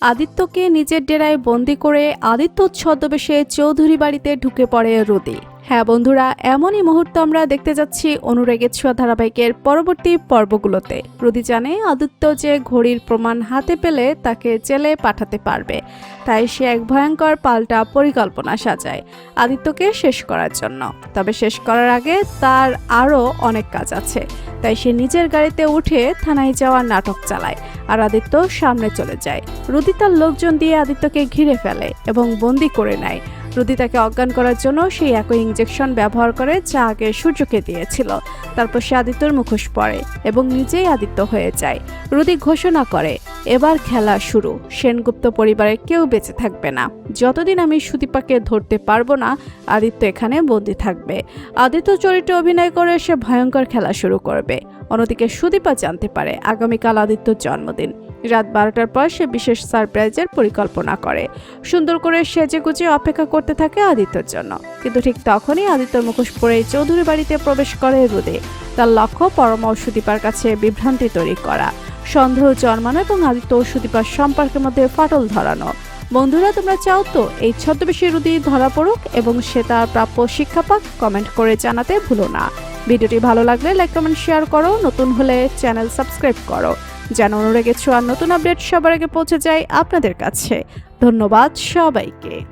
আদিত্যকে নিজের ডেরায় বন্দি করে আদিত্য ছদ্মবেশে চৌধুরী বাড়িতে ঢুকে পড়ে রুদি। হ্যাঁ বন্ধুরা, এমনই মুহূর্ত আমরা দেখতে যাচ্ছি অনুরাগের ছোঁয়া ধারাবাহিকের পরবর্তী পর্বগুলোতে। রুদি জানে আদিত্য যে ঘড়ির প্রমাণ হাতে পেলে তাকে জেলে পাঠাতে পারবে। তাই সে এক ভয়ঙ্কর পাল্টা পরিকল্পনা সাজায় আদিত্যকে শেষ করার জন্য। তবে শেষ করার আগে তার আরও অনেক কাজ আছে। তাই সে নিজের গাড়িতে উঠে থানায় যাওয়ার নাটক চালায় আর আদিত্য সামনে চলে যায়। রুদি তার লোকজন দিয়ে আদিত্যকে ঘিরে ফেলে এবং বন্দি করে নেয়। রুদি তাকে অজ্ঞান করার জন্য সেই একই ইঞ্জেকশন ব্যবহার করে যা আগে সূর্যকে দিয়েছিল। তারপর সে আদিত্যর মুখোশ পড়ে এবং নিজেই আদিত্য হয়ে যায়। রুদি ঘোষণা করে, এবার খেলা শুরু। সেনগুপ্ত পরিবারে কেউ বেঁচে থাকবে না। যতদিন আমি সুদীপাকে ধরতে পারব না, আদিত্য এখানে বন্দি থাকবে। আদিত্য চরিত্রে অভিনয় করে সে ভয়ঙ্কর খেলা শুরু করবে। অন্যদিকে সুদীপা জানতে পারে, আগামীকাল আদিত্যর জন্মদিন। রাত বারোটার পর সে বিশেষ সারপ্রাইজের পরিকল্পনা করে। সুন্দর করে সেজে গুজে অপেক্ষা করতে থাকে আদিত্যর জন্য। কিন্তু ঠিক তখনই আদিত্যর মুখোশ পরে চৌধুরী বাড়িতে প্রবেশ করে রুদে। তার লক্ষ্য পরম সুদীপার কাছে বিভ্রান্তি তৈরি করা। সন্দেহ জন্মানো এবং আদিত্য সুদীপার সম্পর্কের মধ্যে ফাটল ধরানো। বন্ধুরা, তোমরা চাও তো এই ছদ্মবেশী রুদি ধরা পড়ুক এবং সে তার প্রাপ্য শিক্ষা পাক কমেন্ট করে জানাতে ভুলো না। ভিডিওটি ভালো লাগলে লাইক, কমেন্ট, শেয়ার করো। নতুন হলে চ্যানেল সাবস্ক্রাইব করো। যেন অনুরাগের ছোঁয়ার নতুন আপডেট সবার আগে পৌঁছে যায় আপনাদের কাছে। ধন্যবাদ সবাইকে।